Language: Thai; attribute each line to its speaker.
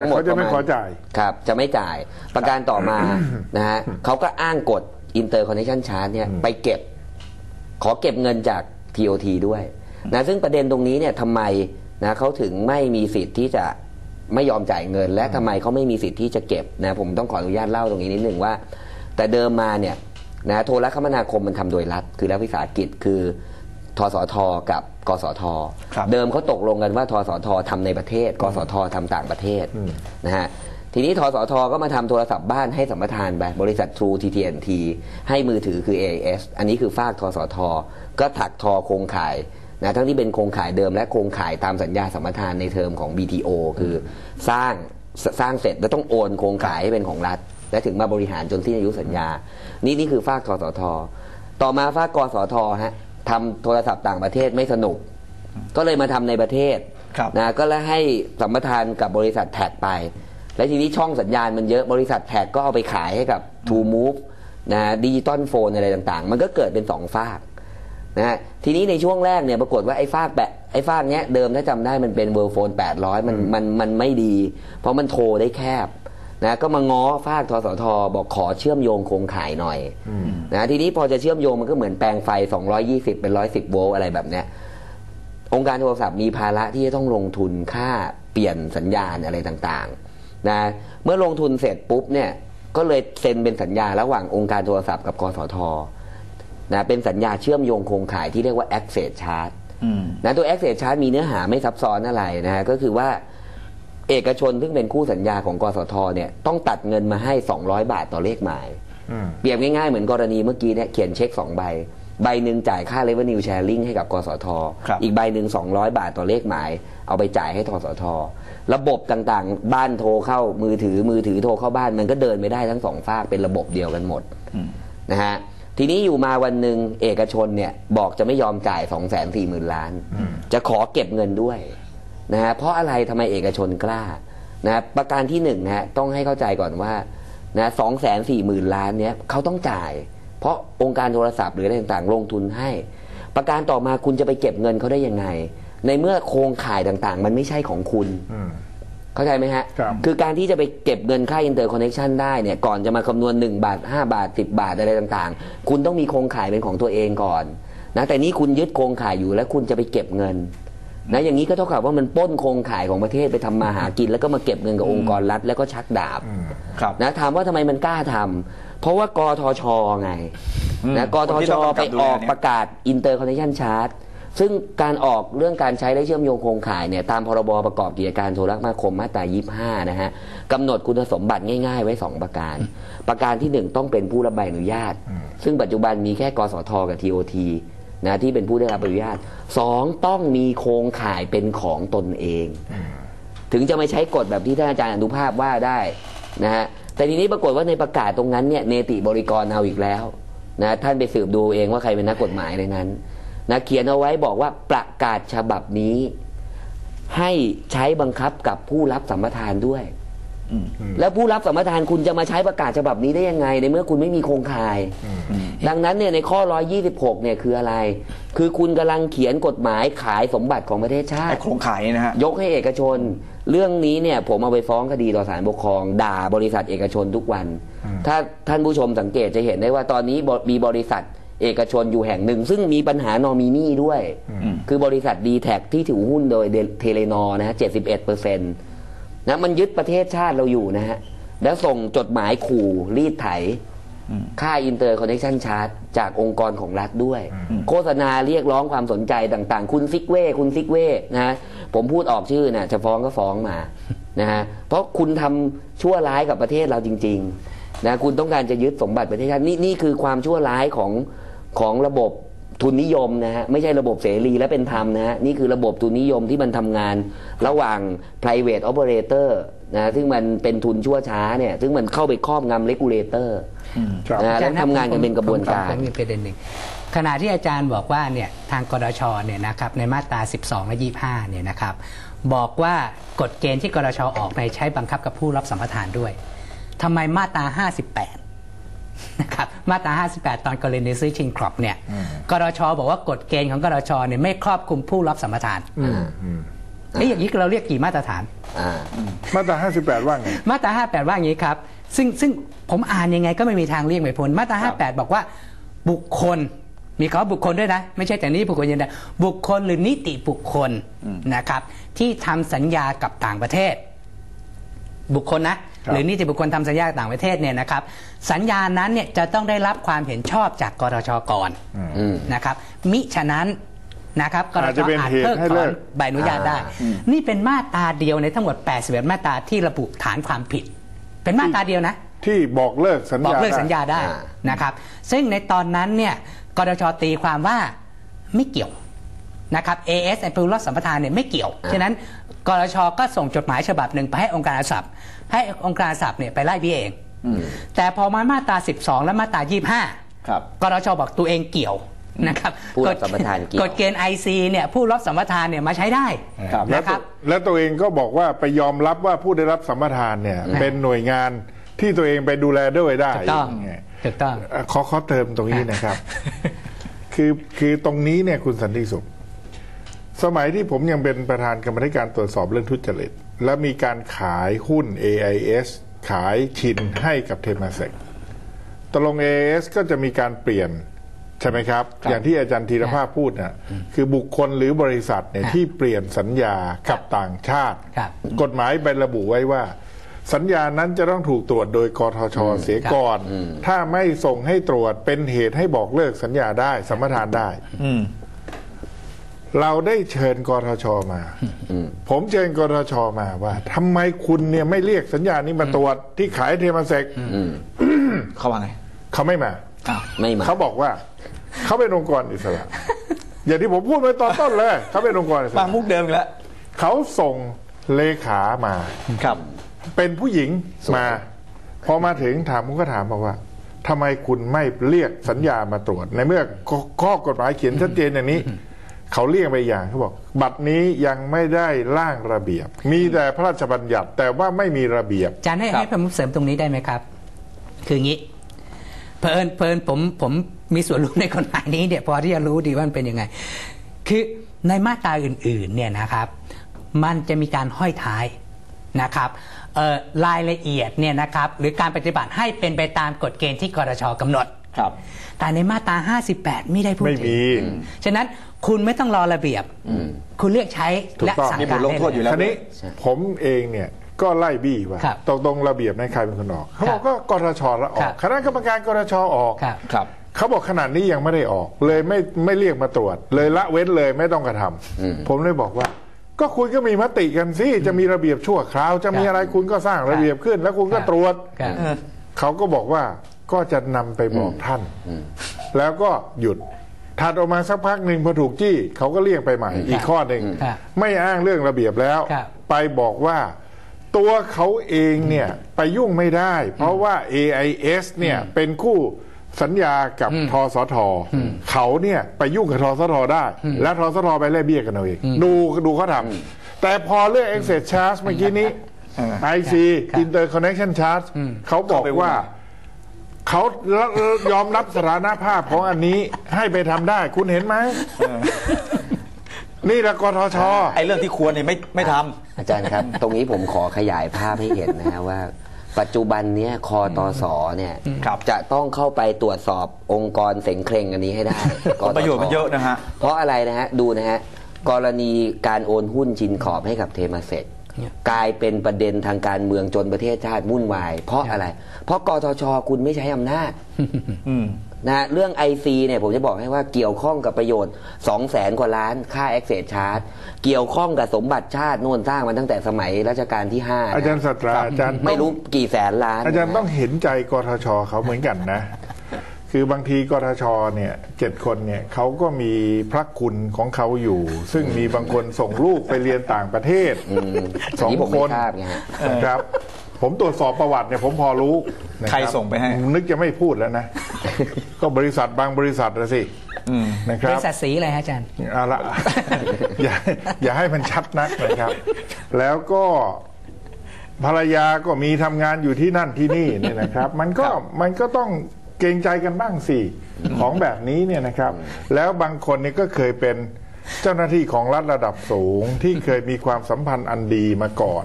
Speaker 1: ทั้งหมด
Speaker 2: เขาจะไม่
Speaker 1: ประ
Speaker 2: ข
Speaker 1: ณ
Speaker 2: อจ่าย
Speaker 1: ครับ จะไม่จ่ายประการต่อมา นะฮะเขาก็อ้างกฎ Interconnection Charge เนี่ยไปเก็บ ขอเก็บเงินจาก TOT ด้วยนะซึ่งประเด็นตรงนี้เนี่ยทำไมนะเขาถึงไม่มีสิทธิ์ที่จะไม่ยอมจ่ายเงิน และทำไมเขาไม่มีสิทธิ์ที่จะเก็บนะผมต้องขออนุญาตเล่าตรงนี้นิดหนึ่งว่า แต่เดิมมาเนี่ยนะโทรคมนาคมมันทำโดยรัฐคือรัฐวิสาหกิจคือ ทสทกับกสท
Speaker 3: ครับ
Speaker 1: เดิมเขาตกลงกันว่าทสททำในประเทศ กสททำต่างประเทศนะฮะทีนี้ทสทก็มาทำโทรศัพท์บ้านให้สัมปทานไปบริษัท True TTNT ให้มือถือคือ AIS อันนี้คือฝากทสท ก็ถักทอโครงข่ายนะทั้งที่เป็นโครงข่ายเดิมและโครงข่ายตามสัญญาสัมปทานในเทอมของ BTO คือสร้างสสร้างเสร็จแล้วต้องโอนโครงข่ายให้เป็นของรัฐ และถึงมาบริหารจนสิ้นอายุสัญญา นี่นี่คือฝากทสท ต่อมาฝากกสทฮะ ทำโทรศัพท์ต่างประเทศไม่สนุก ก็เลยมาทำในประเทศ
Speaker 3: ครับ
Speaker 1: นะก็แล้วให้สัมปทานกับบริษัทแท็กไป และทีนี้ช่องสัญญาณมันเยอะบริษัทแท็กก็เอาไปขายให้กับ True Move นะดิจิตอลโฟนอะไรต่างๆ มันก็เกิดเป็นสองฝากนะฮะทีนี้ในช่วงแรกเนี่ยปรากฏว่าไอ้ฝากแบบไอ้ฝากเนี้ยเดิมถ้าจำได้มันเป็นเวอร์โฟน800 มันมันมันไม่ดี เพราะมันโทรได้แคบ นะก็มาง้อฝากทสทบอกขอเชื่อมโยงโครงข่ายหน่อยนะทีนี้พอจะเชื่อมโยงมันก็เหมือนแปลงไฟ 220 เป็น 110 โวลต์อะไรแบบเนี้ยองค์การโทรศัพท์มีภาระที่จะต้องลงทุนค่าเปลี่ยนสัญญาณอะไรต่างๆนะเมื่อลงทุนเสร็จปุ๊บเนี่ยก็เลยเซ็นเป็นสัญญาระหว่างองค์การโทรศัพท์กับกสทนะเป็นสัญญาเชื่อมโยงโครงข่ายที่เรียกว่า access charge
Speaker 3: อืม
Speaker 1: นะตัว access charge มีเนื้อหาไม่ซับซ้อนอะไรนะฮะก็คือว่า เอกชนซึ่งเป็นคู่สัญญาของกสทเนี่ยต้องตัดเงินมาให้ 200 บาทต่อเลขหมาย
Speaker 2: อืม
Speaker 1: เปรียบง่ายๆ เหมือนกรณีเมื่อกี้เนี่ยเขียนเช็ค 2 ใบ ใบหนึ่งจ่ายค่า revenue sharing ให้กับกสท
Speaker 3: ครับ
Speaker 1: อีกใบหนึ่ง200 บาทต่อเลขหมาย เอาไปจ่ายให้ทสท ระบบต่างๆ บ้านโทรเข้ามือถือมือถือโทรเข้าบ้านมันก็เดินไม่ได้ทั้งสองฝากเป็นระบบเดียวกันหมด
Speaker 3: อืม
Speaker 1: นะฮะทีนี้อยู่มาวันหนึ่งเอกชนเนี่ยบอกจะไม่ยอมจ่าย 2 4 0 0 0 0 ล้าน จะขอเก็บเงินด้วย นะฮะเพราะอะไรทำไมเอกชนกล้านะประการที่หนึ่งนะฮะต้องให้เข้าใจก่อนว่านะสองแสนสี่หมื่นล้านเนี้ยเขาต้องจ่าย เพราะองค์การโทรศัพท์หรืออะไรต่างๆ ลงทุนให้ ประการต่อมาคุณจะไปเก็บเงินเขาได้ยังไง ในเมื่อโครงข่ายต่างๆ มันไม่ใช่ของคุณ
Speaker 2: อืม
Speaker 1: เข้าใจไหมฮะ
Speaker 2: ครับ
Speaker 1: คือการที่จะไปเก็บเงินค่า interconnection ได้เนี่ยก่อนจะมาคำนวณ 1 บาท 5 บาท 10 บาทอะไรต่างๆ คุณต้องมีโครงข่ายเป็นของตัวเองก่อนนะแต่นี่คุณยึดโครงข่ายอยู่แล้วคุณจะไปเก็บเงิน นะอย่างนี้ก็เท่ากับว่ามันปล้นโครงข่ายของประเทศไปทำมาหากิน แล้วก็มาเก็บเงินกับองค์กรรัฐแล้วก็ชักดาบ
Speaker 3: ครับ
Speaker 1: นะถามว่าทำไมมันกล้าทำเพราะว่ากทชไง
Speaker 3: อืม
Speaker 1: นะกท
Speaker 3: คนที่
Speaker 1: ช
Speaker 3: ต้องกำกับ
Speaker 1: ไป
Speaker 3: ดู
Speaker 1: อ
Speaker 3: แล
Speaker 1: อก
Speaker 3: เนี่ย
Speaker 1: ประกาศ interconnection charge ซึ่งการออกเรื่องการใช้และเชื่อมโยงโครงข่ายเนี่ยตามพรบประกอบกิจการโทรคมนาคมมาตรา 25 นะฮะกำหนดคุณสมบัติง่ายๆ ไว้ 2 ประการ ประการทีหนึ่1 ต้องเป็นผู้รับใบอนุญาต ซึ่งปัจจุบันมีแค่กสทกับ TOT นะที่เป็นผู้ได้รับอนุญาต2ต้องมีโครงข่ายเป็นของตนเอง ถึงจะไม่ใช้กฎแบบที่ท่านอาจารย์อนุภาพว่าได้นะฮะแต่ทีนี้ปรากฏว่าในประกาศตรงนั้นเนี่ยเนติบริกรเอาอีกแล้วนะท่านไปสืบดูเองว่าใครเป็นนักกฎหมายในนั้นนะเขียนเอาไว้บอกว่าประกาศฉบับนี้ ให้ใช้บังคับกับผู้รับสัมปทานด้วย แล้วผู้รับสัมปทานคุณจะมาใช้ประกาศฉบับนี้ได้ยังไง ในเมื่อคุณไม่มีโครงข่าย ดังนั้นเนี่ยในข้อ 126 เนี่ยคืออะไร คือคุณกำลังเขียนกฎหมายขายสมบัติของประเทศชา
Speaker 3: ไอ้
Speaker 1: ติ
Speaker 3: โครงข่ายนี่นะฮะ
Speaker 1: ยกให้เอกชน เรื่องนี้เนี่ยผมเอาไปฟ้องคดีต่อศาลปกครอง ด่าบริษัทเอกชนทุกวัน ถ้าท่านผู้ชมสังเกตจะเห็นได้ว่าตอนนี้บมีบริษัทเอกชนอยู่แห่งหนึ่ง ซึ่งมีปัญหานอมินีด้วย
Speaker 3: อืม
Speaker 1: คือบริษัทดีแท็ที่ถือหุ้นโดยเทเลนอนะฮะ71เปอร์เซ็นต์ นะมันยึดประเทศชาติเราอยู่นะฮะ แล้วส่งจดหมายขู่รีดไถ ค่าอินเตอร์คอนเนคชันชาร์จจากองค์กรของรัฐด้วย โฆษณาเรียกร้องความสนใจต่างๆ คุณซิกเว่คุณซิกเว่นะฮะผมพูดออกชื่อนะจะฟ้องก็ฟ้องมานะฮะเพราะคุณทำชั่วร้ายกับประเทศเราจริง ๆ นะคุณต้องการจะยึดสมบัติประเทศชาตินี่นี่คือความชั่วร้ายของของระบบ ทุนนิยมนะฮะไม่ใช่ระบบเสรีและเป็นธรรมนะฮะนี่คือระบบทุนนิยมที่มันทำงานระหว่าง private operator นะซึ่งมันเป็นทุนชั่วช้าเนี่ยซึ่งมันเข้าไปครอบงำ regulator
Speaker 2: ครับ
Speaker 1: นะฮะแล้วทำงานกันเป็นกระบวนการ
Speaker 4: ผมผมมีประเด็นหนึ่งขณะที่อาจารย์บอกว่าเนี่ยทางกรชเนี่ยนะครับในมาตรา 12 และ 25 เนี่ยนะครับบอกว่ากฎเกณฑ์ที่กรชออกในใช้บังคับกับผู้รับสัมปทานด้วยทำไมมาตรา 58 นะครับมาตรา 58 ตอนกรณีซื้อชิงครอปเนี่ยกรชบอกว่ากฎเกณฑ์ของกรชเนี่ยไม่ครอบคลุมผู้รับสัมปทาน
Speaker 2: อืมอืม
Speaker 4: เอ้ยอย่างนี้เราเรียกกี่มาตรฐาน
Speaker 1: อ่า
Speaker 2: มาตรา 58 ว่าไง
Speaker 4: มาตรา 58 ว่าอย่างนี้ครับ ซึ่งซึ่งผมอ่านยังไงก็ไม่มีทางเลี่ยงไม่พ้นมาตรา 58 บอกว่าบุคคลมีคำว่าบุคคลด้วยนะ ไม่ใช่แต่นี้บุคคลอยังไงบุคคลหรือนิติบุคคลนะครับ ที่ทำสัญญากับต่างประเทศ บุคคลนะ
Speaker 2: ครับ
Speaker 4: หรือนิติบุคคลทำสัญญากับต่างประเทศเนี่ยนะครับสัญญานั้นเนี่ยจะต้องได้รับความเห็นชอบจากกรชก่อน
Speaker 1: อืม
Speaker 4: นะครับมิฉะนั้นนะครับกร
Speaker 2: อาจ
Speaker 4: ช
Speaker 2: จะเป็น
Speaker 4: อาจ
Speaker 2: เหตุ
Speaker 4: เพิก
Speaker 2: ให้
Speaker 4: ถ
Speaker 2: เลิ
Speaker 4: อน
Speaker 2: ก
Speaker 4: ใบอนุญาตได้ นี่เป็นมาตราเดียวในทั้งหมด 81 มาตราที่ระบุฐานความผิด เป็นมาตราเดียวนะ
Speaker 2: ที่บอกเลิกสัญ
Speaker 4: บอก
Speaker 2: ญา
Speaker 4: เลิก
Speaker 2: ได้
Speaker 4: สัญญาได้
Speaker 1: อ่า
Speaker 4: นะครับ ซึ่งในตอนนั้นเนี่ยกรชตีความว่าไม่เกี่ยว นะครับ AS ไอปูรถสัมปทานเนี่ยไม่เกี่ยว ฉะนั้นกรชก็ส่งจดหมายฉบับหนึ่งไปให้องค์การอาศัพท์ให้องค์การอาศัพท์เนี่ยไปไล่พี่เอง แต่พอมามาตรา 12 และมาตรา 25
Speaker 3: ครับ
Speaker 4: กรชบอกตัวเองเกี่ยวนะครับ
Speaker 1: ผู้รับสัมปทานเกี่ยว
Speaker 4: กฎเกณฑ์ IC เนี่ยผู้รับสัมปทานเนี่ยมาใช้ได้
Speaker 3: ครับ
Speaker 2: แล้ว
Speaker 4: นะครับ
Speaker 2: แล้วตัวเองก็บอกว่าไปยอมรับว่าผู้ได้รับสัมปทานเนี่ยเป็นหน่วยงานที่ตัวเองไปดูแลด้วยได้
Speaker 4: ถูกต้อง
Speaker 2: ย่าเย
Speaker 4: ถูกต้อง
Speaker 2: เอ่อขอขอเติมตรงนี้นะครับ คือคือตรงนี้เนี่ยคุณสันติสุข สมัยที่ผมยังเป็นประธานกรรมธิการตรวจสอบเรื่องทุจริต และมีการขายหุ้น AIS ขายชินให้กับเทมาเซกตกลง AIS ก็จะมีการเปลี่ยนใช่ไหมครับ อย่างที่อาจารย์ธีรภาพพูดนะคือบุคคลหรือบริษัทเนี่ย
Speaker 4: ครับ
Speaker 2: ที่เปลี่ยนสัญญากับต่างชาติ
Speaker 4: ครับ
Speaker 2: กฎหมายไประบุไว้ว่า สัญญานั้นจะต้องถูกตรวจโดยกทชเสียก่อน ถ้าไม่ส่งให้ตรวจเป็นเหตุให้บอกเลิกสัญญาได้สัมปทานได้
Speaker 3: อืม
Speaker 2: เราได้เชิญกทชมา ผมเชิญกทชมาว่าทำไมคุณเนี่ยไม่เรียกสัญญานี้มาตรวจที่ขายเทมาเซก
Speaker 3: เขาว่าไง
Speaker 2: เขาไม่มา
Speaker 3: อ้าว
Speaker 1: ไม่มา
Speaker 2: เขาบอกว่า เขาเป็นองค์กรอิสระ อย่างที่ผมพูดไว้ตอนต้นเลยเขาเป็นองค์กรอิส
Speaker 3: บา
Speaker 2: ระ
Speaker 3: งมุกเดิมอีกแล้ว
Speaker 2: เขาส่งเลขามา
Speaker 3: ครับ
Speaker 2: เป็นผู้หญิงมา พอมาถึงถามผมก็ถามบอกว่าทำไมคุณไม่เรียกสัญญามาตรวจ ในเมื่อข้อข้อกฎหมายเขียนชัดเจนอย่างนี้ เขาเรียกไปอย่างเขาบอก บัตรนี้ยังไม่ได้ร่างระเบียบ มีแต่พระราชบัญญัติแต่ว่าไม่มีระเบียบ
Speaker 4: อาจารย์ให้
Speaker 3: ครับ
Speaker 4: ให้ผมเสริมตรงนี้ได้ไหมครับ คืออย่างนี้เพลินเพลินผมผมมีส่วนรู้ในกฎหมายนี้เนี่ยพอที่จะรู้ดีว่ามันเป็นยังไง คือในมาตราอื่นๆเนี่ยนะครับ มันจะมีการห้อยท้ายนะครับเอ่อรายละเอียดเนี่ยนะครับหรือการปฏิบัติให้เป็นไปตามกฎเกณฑ์ที่กรชกำหนด
Speaker 3: ครับ
Speaker 4: แต่ในมาตรา 58 ไม่ได้พูด
Speaker 2: ไม่
Speaker 4: ถึง
Speaker 2: มี
Speaker 4: ฉะนั้น คุณไม่ต้องรอระเบียบ คุณเลือกใช้
Speaker 2: ถูก
Speaker 4: และ
Speaker 2: ต้อง
Speaker 4: สั่ง
Speaker 3: มีบ
Speaker 4: กา
Speaker 3: ท
Speaker 4: ร
Speaker 3: ลงโทษอยู่แล้ว
Speaker 2: ทีนี้ผมเองเนี่ยก็ไล่บี้ว่า
Speaker 4: ครับ
Speaker 2: ตกลงระเบียบในนใครเป็นคนออกเขาบอก
Speaker 4: ครับ
Speaker 2: ก็กรชละอ
Speaker 4: ครั
Speaker 2: อก
Speaker 4: บ
Speaker 2: คณะกรรมการกรชออก
Speaker 4: ครับ
Speaker 3: ครับ
Speaker 2: เขาบอกขนาดนี้ยังไม่ได้ออก เลยไม่ไม่เรียกมาตรวจ เลยละเว้นเลยไม่ต้องกระทำผมเลยบอกว่า ก็คุณก็มีมติกันสิจะมีระเบียบชั่วคราว จะมีอะไรคุณก็สร้างระเบียบขึ้น แล้วคุณก็ตรวจ
Speaker 4: ครับ
Speaker 2: เขาก็บอกว่าก็จะนำไปบอกท่าน แล้วก็หยุด ถัดออกมาสักพักหนึ่งพอถูกจี้เขาก็เรียกไปใหม่ อีกข้อหนึ่ง
Speaker 4: ครับ
Speaker 2: ไม่อ้างเรื่องระเบียบแล้ว
Speaker 4: ครับ
Speaker 2: ไปบอกว่าตัวเขาเองเนี่ยไปยุ่งไม่ได้ เพราะว่า AIS เนี่ยเป็นคู่สัญญากับทสท เขาเนี่ยไปยุ่งกับทสทได้ และทสทไปแล่เบี้ยกันเอาเองดูดูเขาทำแต่พอเรื่อง Access Charge เมื่อกี้นี้ IC
Speaker 4: ครับ
Speaker 2: Interconnection Charge เขาบอกว่า เขายอมรับสถานภาพของอันนี้ให้ไปทำได้ คุณเห็นไหมนี่แหละกทช
Speaker 3: ไอ้เรื่องที่ควรเนี่ยไม่ไม่ทำ
Speaker 1: อาจารย์ครับ ตรงนี้ผมขอขยายภาพให้เห็นนะฮะว่า ปัจจุบันเนี้ยคอตสเนี่ย
Speaker 3: ครับ
Speaker 1: จะต้องเข้าไปตรวจสอบองค์กรเสงเคร่งอันนี้ให้ได้
Speaker 3: ผลประโยชน์มันเยอะนะฮะ
Speaker 1: เพราะอะไรนะฮะ ดูนะฮะ กรณีการโอนหุ้นชินขอบให้กับเทมาเซต
Speaker 4: เนี่ย
Speaker 1: กลายเป็นประเด็นทางการเมืองจนประเทศชาติวุ่นวาย เพราะอะไร เพราะกทชคุณไม่ใช้อำนาจ
Speaker 3: อืม
Speaker 1: นะฮะเรื่อง IC เนี่ยผมจะบอกให้ว่าเกี่ยวข้องกับประโยชน์ 2 0 0แสนกว่าล้านค่า Access Charge เกี่ยวข้องกับสมบัติชาติโน่นสร้างมาตั้งแต่สมัยรัชกาลที่ 5
Speaker 2: อาจารย์สัตราอาจารย์
Speaker 1: ไม่รู้
Speaker 2: ต้อง
Speaker 1: กี่แสนล้าน
Speaker 2: อาจารย์
Speaker 1: นะ
Speaker 2: ต้องเห็นใจกทชเขาเหมือนกันนะ คือบางทีกทชเนี่ยเจ็ดคนเนี่ยเขาก็มีพระคุณของเขาอยู่ ซึ่งมีบางคนส่งลูกไปเรียนต่างประเทศ
Speaker 1: ม
Speaker 2: สอง
Speaker 1: อันนี้ผม
Speaker 2: ค
Speaker 1: ไม่
Speaker 2: น
Speaker 1: ทราบไงฮะ
Speaker 2: นะครับ ผมตรวจสอบประวัติเนี่ยผมพอรู้นะบ
Speaker 3: ใครส่งไปให้
Speaker 2: นึกจะไม่พูดแล้วนะ ก็บริษัทบางบริษัทนะสิ
Speaker 3: อืม
Speaker 2: นะค
Speaker 4: บ
Speaker 2: รับ
Speaker 4: ริษัทสีอะไรฮะอาจารย์
Speaker 2: เอาละอย่าอย่าให้มันชัดนักนะครับ แล้วก็ภรรยาก็มีทำงานอยู่ที่นั่นที่นี่เนี่ยนะครับ มันก็มันก็ต้อง เกรงใจกันบ้างสิของแบบนี้เนี่ยนะครับ แล้วบางคนนี่ก็เคยเป็นเจ้าหน้าที่ของรัฐระดับสูงที่เคยมีความสัมพันธ์อันดีมาก่อน